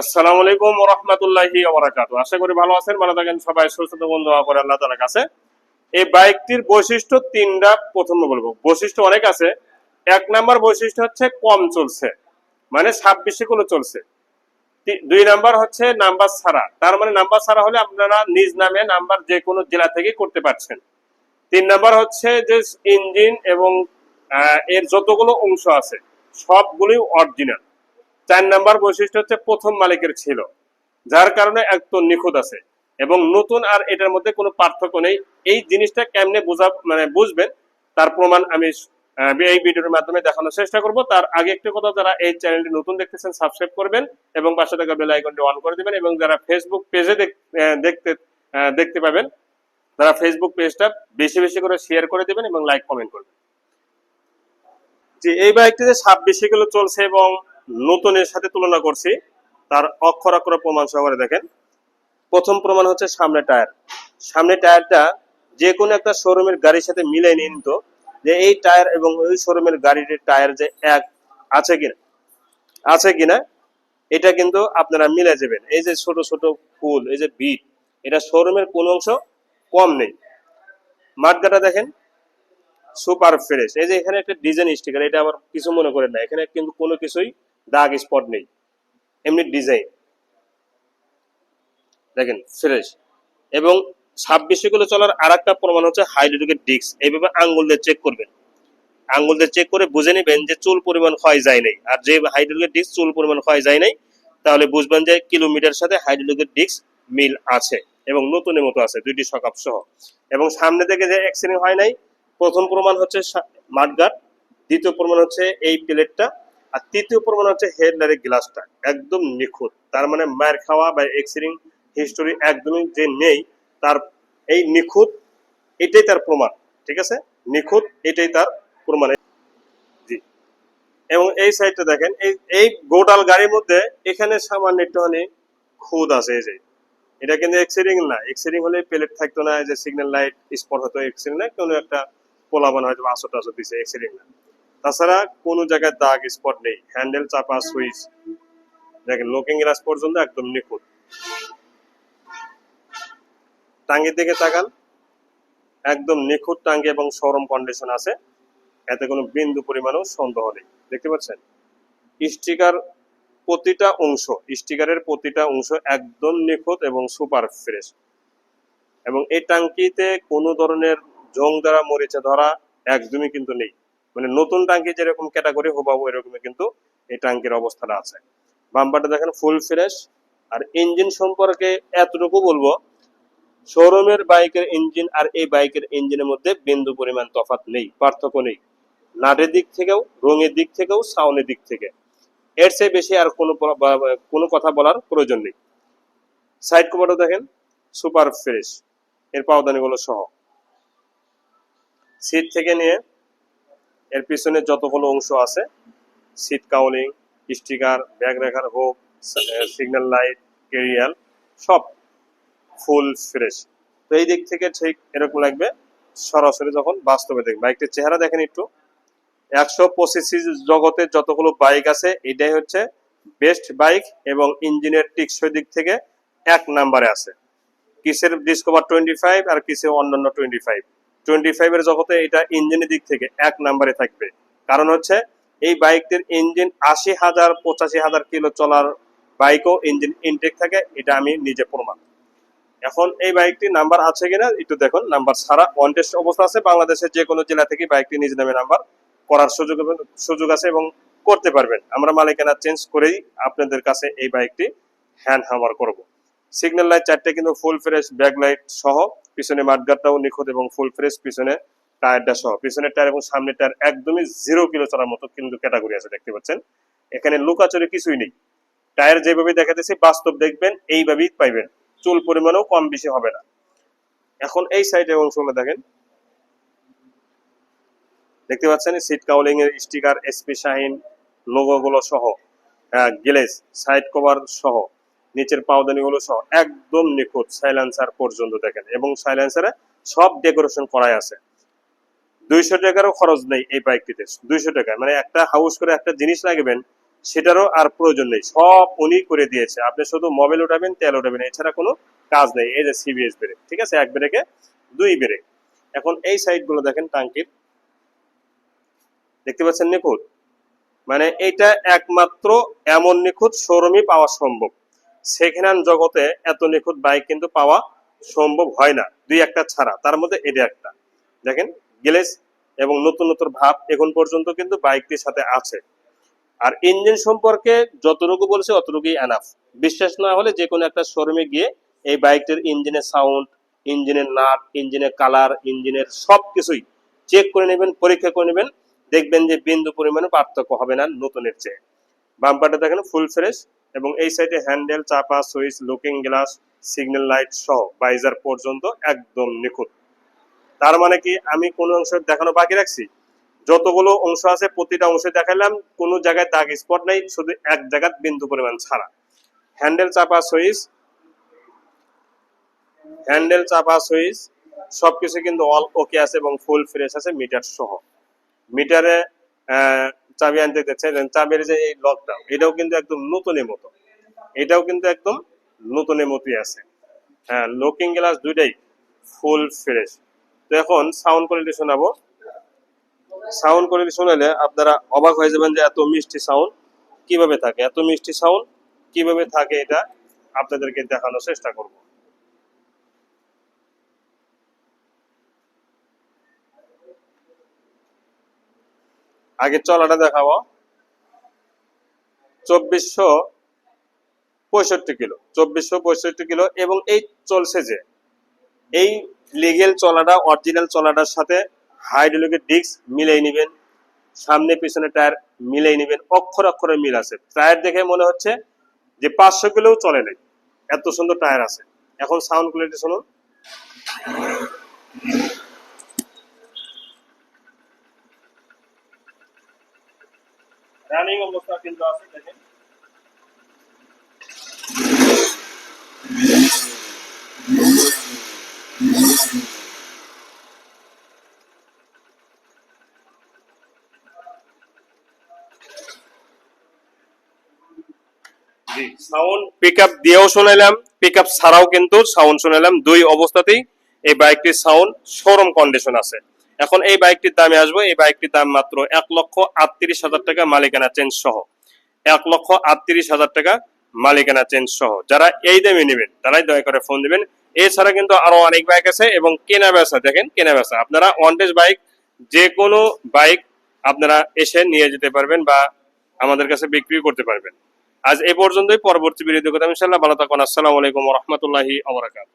আসসালামু আলাইকুম রহমতুল্লাহি ওবরাকাতু আশা করি ভালো আছেন, ভালো থাকেন, সবাই সুস্থ বন্ধু হওয়া করে আল্লাহ তালার কাছে। এই বাইকটির বৈশিষ্ট্য তিনটা, প্রথমে বলব, বৈশিষ্ট্য অনেক আছে। এক নাম্বার বৈশিষ্ট্য হচ্ছে কম চলছে মানে ছাব্বিশে গুলো চলছে। দুই নাম্বার হচ্ছে নাম্বার ছাড়া, তার মানে নাম্বার ছাড়া হলে আপনারা নিজ নামে নাম্বার যে কোনো জেলা থেকে করতে পারছেন। তিন নাম্বার হচ্ছে যে ইঞ্জিন এবং এর যতগুলো অংশ আছে, সবগুলোই অরিজিনাল চার নাম্বার বৈশিষ্ট্য হচ্ছে প্রথম মালিকের ছিল, যার কারণে একদম নিখুঁত আছে এবং নতুন আর এটার মধ্যে কোনো পার্থক্য নেই। এই জিনিসটা কেমনে বোঝা মানে বুঝবেন, তার প্রমাণ আমি এই ভিডিওর মাধ্যমে দেখানোর চেষ্টা করব। তার আগে একটি কথা, যারা এই চ্যানেলটি নতুন দেখতেছেন, সাবস্ক্রাইব করবেন এবং পাশে থাকা বেল আইকনটি অন করে দিবেন এবং যারা ফেসবুক পেজে দেখতে দেখতে পাবেন, তারা ফেসবুক পেজটা বেশি বেশি করে শেয়ার করে দিবেন এবং লাইক কমেন্ট করবেন। যে এই বাইকটিতে ছাব্বিশে কিলো চলছে এবং নতুনের সাথে তুলনা করছি, তার অক্ষর অক্ষর প্রমাণ সহকারে দেখেন। প্রথম প্রমাণ হচ্ছে সামনে টায়ার। সামনে টায়ারটা যে কোনো একটা শোরুমের গাড়ির সাথে মিলাই নিয়ে নিত যে এই টায়ার এবং ওই শোরুমের গাড়ির টায়ার যে এক আছে কিনা। আছে কিনা, এটা কিন্তু আপনারা মিলে যাবেন। এই যে ছোট ছোট ফুল, এই যে বিট, এটা শোরুমের কোনো অংশ কম নেই। মাঠগাটা দেখেন সুপার ফ্রেশ এই যে এখানে একটা ডিজাইন স্টিকার এটা আবার কিছু মনে করেন না। এখানে কিন্তু কোনো কিছুই দাগ স্পট নেই। এমনি ডিজাইন দেখেন ফ্রেশ এবং ছাব্বিশে চলার আর একটা প্রমাণ হচ্ছে হাইড্রোলিকের ডিস্ক এইভাবে আঙ্গুল দিয়ে চেক করবেন। আঙ্গুল দিয়ে চেক করে বুঝে নেবেন যে চুল পরিমাণ ক্ষয় যায় নাই। আর যে হাইড্রোলিকের ডিস্ক চুল পরিমাণ ক্ষয় যায় নাই, তাহলে বুঝবেন যে কিলোমিটার সাথে হাইড্রোলিকের ডিস্ক মিল আছে এবং নতুনের মতো আছে, দুইটি সকাপ সহ। এবং সামনে থেকে যে অ্যাক্সিডেন্ট হয় নাই, প্রথম প্রমাণ হচ্ছে মাঠগাট দ্বিতীয় প্রমাণ হচ্ছে এই প্লেটটা আর তৃতীয় প্রমাণ হচ্ছে হেডলারের গ্লাসটা একদম নিখুঁত। তার মানে মায়ের খাওয়া বা এক্সিডেন্ট হিস্টোরি একদমই যে নেই, তার এই নিখুঁত, এটাই তার প্রমাণ, ঠিক আছে? নিখুঁত, এটাই তার প্রমাণ। জি। এবং এই সাইডটা দেখেন, এই এই গোটাল গাড়ির মধ্যে এখানে সামান্য একটুখানি খুদ আছে, এই যে। এটা কিন্তু এক্সিডিং না। এক্সিডিং হলে প্লেট থাকতো না যে সিগন্যাল লাইট স্পট হতো এক্সিডিং না, কোনো একটা পোলাবান হয়তো আসর টাসর দিছে এক্সিডিং না। তাছাড়া কোনো জায়গায় দাগ স্পট নেই। হ্যান্ডেল চাপা সুইচ দেখেন লুকিং গ্লাস পর্যন্ত একদম নিখুঁত। টাঙ্গির দিকে তাকান। একদম নিখুঁত টাঙ্গি এবং সরম কন্ডিশন আছে। এতে কোনো বিন্দু পরিমাণও সন্দেহ নেই। দেখতে পাচ্ছেন? স্টিকার প্রতিটা অংশ স্টিকারের প্রতিটা অংশ একদম নিখুঁত এবং সুপার ফ্রেশ এবং এই টাঙ্কিতে কোনো ধরনের জং দ্বারা মরিচা ধরা একদমই কিন্তু নেই। মানে নতুন টাঙ্কি যেরকম ক্যাটাগরি হোবাবো এরকমই কিন্তু এই টাঙ্কির অবস্থাটা আছে। বাম্পারটা দেখেন ফুল ফ্রেশ আর ইঞ্জিন সম্পর্কে এতটুকু বলব শোরুমের বাইকের ইঞ্জিন আর এই বাইকের ইঞ্জিনের মধ্যে বিন্দু পরিমাণ তফাত নেই, পার্থক্য নেই। নাটের দিক থেকেও, রঙের দিক থেকেও সাউনের দিক থেকে। এর চেয়ে বেশি আর কোনো কোনো কথা বলার প্রয়োজন নেই। সাইড কভারও দেখেন সুপার ফ্রেশ এর পাওদানিগুলো সহ। সিট থেকে নিয়ে এর পিছনে যতগুলো অংশ আছে সিট কাউলিং স্টিকার ব্যাগ রাখার হোক সিগন্যাল লাইট কেরিয়াল সব ফুল ফ্রেশ তো এই দিক থেকে ঠিক এরকম লাগবে, সরাসরি যখন বাস্তবে দেখবেন বাইকটির চেহারা দেখেন একটু। একশো পঁচিশ জগতে যতগুলো বাইক আছে, এটাই হচ্ছে বেস্ট বাইক এবং ইঞ্জিনের টিকসই দিক থেকে এক নাম্বারে আছে। কিসের ডিসকভার টোয়েন্টি ফাইভ আর কিসের অন্যান্য টোয়েন্টি ফাইভ টোয়েন্টি ফাইভের জগতে এটা ইঞ্জিনের দিক থেকে এক নাম্বারে থাকবে। কারণ হচ্ছে, এই বাইকটির ইঞ্জিন আশি হাজার, পঁচাশি হাজার কিলো চলার বাইকও ইঞ্জিন ইনটেক থাকে, এটা আমি নিজে প্রমাণ। এখন এই বাইকটি নাম্বার আছে কিনা, একটু দেখুন। নাম্বার ছাড়া টেস্ট অবস্থা আছে, বাংলাদেশের যে কোনো জেলা থেকে বাইকটি নিজ নামে নাম্বার করার সুযোগ সুযোগ আছে এবং করতে পারবেন। আমরা মালিকানা চেঞ্জ করেই আপনাদের কাছে এই বাইকটি হ্যান্ড হামার করব। সিগন্যাল লাইট চারটে কিন্তু ফুল ফ্রেশ ব্যাক লাইট সহ পিছনে মাঠগাটটাও নিখুঁত এবং ফুল ফ্রেশ পিছনে টায়ারটা সহ। পিছনের টায়ার এবং সামনের টায়ার একদমই জিরো কিলো চলার মতো কিন্তু ক্যাটাগরি আছে, দেখতে পাচ্ছেন? এখানে লুকাচুরি কিছুই নেই। টায়ার যেভাবে দেখাতেছি, বাস্তব দেখবেন, এইভাবেই পাইবেন। চুল পরিমাণও কম বেশি হবে না। এখন এই সাইডের অংশগুলো দেখেন। দেখতে পাচ্ছেন সিট কাউলিং এর স্টিকার এসপি শাহিন লোগো গুলো সহ গ্লেজ সাইড কভার সহ। নিচের পাউদানি গুলো সহ একদম নিখুঁত সাইলেন্সার পর্যন্ত দেখেন। এবং সাইলেন্সারে সব ডেকোরেশন করাই আছে। দুইশো টাকারও খরচ নেই এই বাইকটিতে দুইশো টাকা। মানে একটা হাউস করে একটা জিনিস লাগবেন সেটারও আর প্রয়োজন নেই। সব উনি করে দিয়েছে। আপনি শুধু মোবাইল উঠাবেন, তেল উঠাবেন, এছাড়া কোনো কাজ নেই। এই যে সিবিএস ব্রেক ঠিক আছে? এক ব্রেকে দুই ব্রেক এখন এই সাইডগুলো দেখেন টাঙ্কির। দেখতে পাচ্ছেন নিখুঁত? মানে এটা একমাত্র এমন নিখুঁত শোরুমই পাওয়া সম্ভব। সেকেন্ড জগতে এত নিখুঁত বাইক কিন্তু পাওয়া সম্ভব হয় না। দুই একটা ছাড়া, তার মধ্যে এটা একটা। দেখেন গ্লেস এবং নতুন নতুন ভাব এখন পর্যন্ত কিন্তু বাইকটির সাথে আছে। আর ইঞ্জিন সম্পর্কে যতটুকু বলছে অতটুকুই এনাফ বিশ্বাস না হলে যে কোনো একটা শোরুমে গিয়ে এই বাইকটির ইঞ্জিনের সাউন্ড ইঞ্জিনের নাট, ইঞ্জিনের কালার ইঞ্জিনের সব কিছুই চেক করে নেবেন, পরীক্ষা করে নেবেন। দেখবেন যে বিন্দু পরিমাণে পার্থক্য হবে না নতুনের চেয়ে। বাম্পারটা দেখেন ফুল ফ্রেশ এবং এই সাইডে হ্যান্ডেল, চাপা, switch, looking glass, signal light সহ বাইজার পর্যন্ত একদম নিখুঁত। তার মানে কি আমি কোন অংশ দেখানো বাকি রাখছি? যতগুলো অংশ আছে প্রতিটা অংশে দেখালাম, কোনো জায়গায় দাগ স্পট নাই, শুধু এক জায়গায় বিন্দু পরিমাণ ছাড়া। হ্যান্ডেল, চাপা, সুইচ, হ্যান্ডেল, চাপা, সুইচ, সবকিছু কিন্তু অল ওকে আছে এবং ফুল ফ্রেশ আছে মিটার সহ। মিটারে চাবি আনতে দেখছেন চাবির যে এই লকটা এটাও কিন্তু একদম নতুনের মতো। এটাও কিন্তু একদম নতুনের মতোই আছে। হ্যাঁ লুকিং গ্লাস দুইটাই ফুল ফ্রেশ তো এখন সাউন্ড কোয়ালিটি শোনাবো। সাউন্ড কোয়ালিটি শোনালে আপনারা অবাক হয়ে যাবেন যে এত মিষ্টি সাউন্ড কীভাবে থাকে, এত মিষ্টি সাউন্ড কীভাবে থাকে এটা আপনাদেরকে দেখানোর চেষ্টা করব। আগে চলাটা দেখাবো। চব্বিশশো পঁয়ষট্টি কিলো, চব্বিশশো পঁয়ষট্টি কিলো এবং এই চলছে যে, এই লিগেল চলাটা অরিজিনাল চলাটার সাথে হাইড্রোলিকের ডিস্ক মিলাই নেবেন, সামনে পিছনে টায়ার মিলাই নেবেন, অক্ষর অক্ষরে মিল আছে। টায়ার দেখে মনে হচ্ছে যে পাঁচশো কিলোও চলে নাই। এত সুন্দর টায়ার আছে। এখন সাউন্ড কোয়ালিটি শুনুন। রানিং অবস্থা কিন্তু আছে দেখেন সাউন্ড পিক আপ দিয়েও শোনালাম পিক আপ ছাড়াও কিন্তু সাউন্ড শোনালাম দুই অবস্থাতেই এই বাইকটির সাউন্ড শোরুম কন্ডিশন আছে। এখন এই বাইকটির দামে আসব। এই বাইকটির দাম মাত্র এক লক্ষ আটত্রিশ হাজার টাকা মালিকানা চেঞ্জ সহ। এক লক্ষ আটত্রিশ হাজার টাকা মালিকানা চেঞ্জ সহ। যারা এই দামে নেবেন, তারাই দয়া করে ফোন দিবেন। এছাড়া কিন্তু আরও অনেক বাইক আছে এবং কেনা বেচা, দেখেন কেনা বেচা। আপনারা ওয়ান্টেজ বাইক যে কোনো বাইক আপনারা এসে নিয়ে যেতে পারবেন বা আমাদের কাছে বিক্রি করতে পারবেন। আজ এ পর্যন্তই, পরবর্তী ভিডিও দেখতে ইনশাআল্লাহ ভালো থাকুন। আসসালামু আলাইকুম রহমতুল্লাহি আবরাকাত